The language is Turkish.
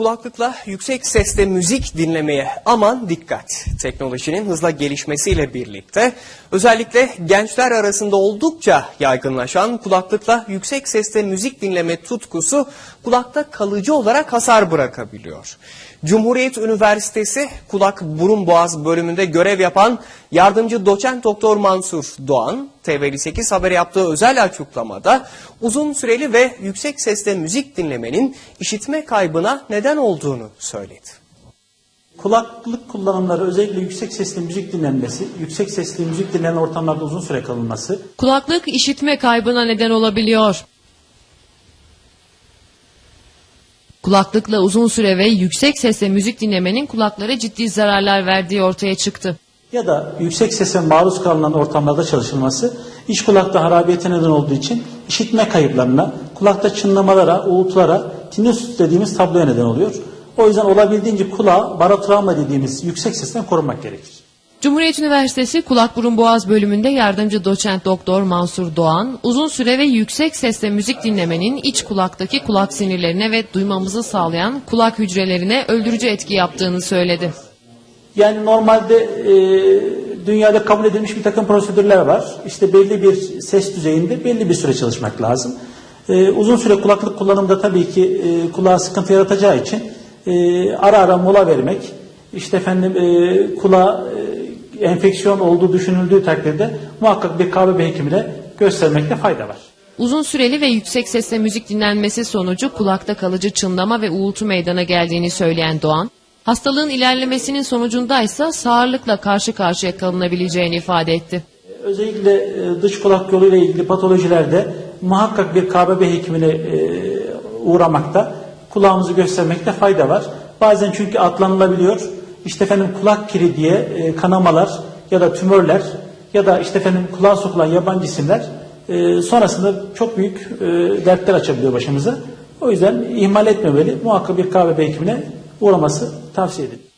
Kulaklıkla yüksek sesle müzik dinlemeye aman dikkat. Teknolojinin hızla gelişmesiyle birlikte özellikle gençler arasında oldukça yaygınlaşan kulaklıkla yüksek sesle müzik dinleme tutkusu kulakta kalıcı olarak hasar bırakabiliyor. Cumhuriyet Üniversitesi Kulak Burun Boğaz bölümünde görev yapan yardımcı doçent doktor Mansur Doğan, TV58 haber yaptığı özel açıklamada uzun süreli ve yüksek sesle müzik dinlemenin işitme kaybına neden olduğunu söyledi. Kulaklık kullanımları özellikle yüksek sesli müzik dinlenmesi, yüksek sesli müzik dinlenen ortamlarda uzun süre kalınması, Kulaklık işitme kaybına neden olabiliyor. Kulaklıkla uzun süre ve yüksek sesle müzik dinlemenin kulaklara ciddi zararlar verdiği ortaya çıktı. Ya da yüksek sese maruz kalınan ortamlarda çalışılması iç kulakta harabiyete neden olduğu için işitme kayıplarına, kulakta çınlamalara, uğultulara, tinnitus dediğimiz tabloya neden oluyor. O yüzden olabildiğince kulağı barotravma dediğimiz yüksek sesten korumak gerekir. Cumhuriyet Üniversitesi Kulak Burun Boğaz bölümünde yardımcı doçent doktor Mansur Doğan, uzun süre ve yüksek sesle müzik dinlemenin iç kulaktaki kulak sinirlerine ve duymamızı sağlayan kulak hücrelerine öldürücü etki yaptığını söyledi. Yani normalde e, dünyada kabul edilmiş bir takım prosedürler var. İşte belli bir ses düzeyinde belli bir süre çalışmak lazım. E, uzun süre kulaklık kullanımda tabii ki e, kulağa sıkıntı yaratacağı için e, ara ara mola vermek, işte efendim e, kulağa e, enfeksiyon olduğu düşünüldüğü takdirde muhakkak bir KBB hekimine göstermekte fayda var. Uzun süreli ve yüksek sesle müzik dinlenmesi sonucu kulakta kalıcı çınlama ve uğultu meydana geldiğini söyleyen Doğan, hastalığın ilerlemesinin sonucunda ise sağırlıkla karşı karşıya kalınabileceğini ifade etti. Özellikle e, dış kulak yoluyla ilgili patolojilerde muhakkak bir KBB hekimine e, uğramakta, kulağımızı göstermekte fayda var. Bazen çünkü atlanılabiliyor. İşte efendim kulak kiri diye e, kanamalar ya da tümörler ya da işte efendim kulağa sokulan yabancı isimler sonrasında çok büyük dertler açabiliyor başımıza. O yüzden ihmal etmemeli. Muhakkak bir KBB hekimine uğraması tavsiye edilir.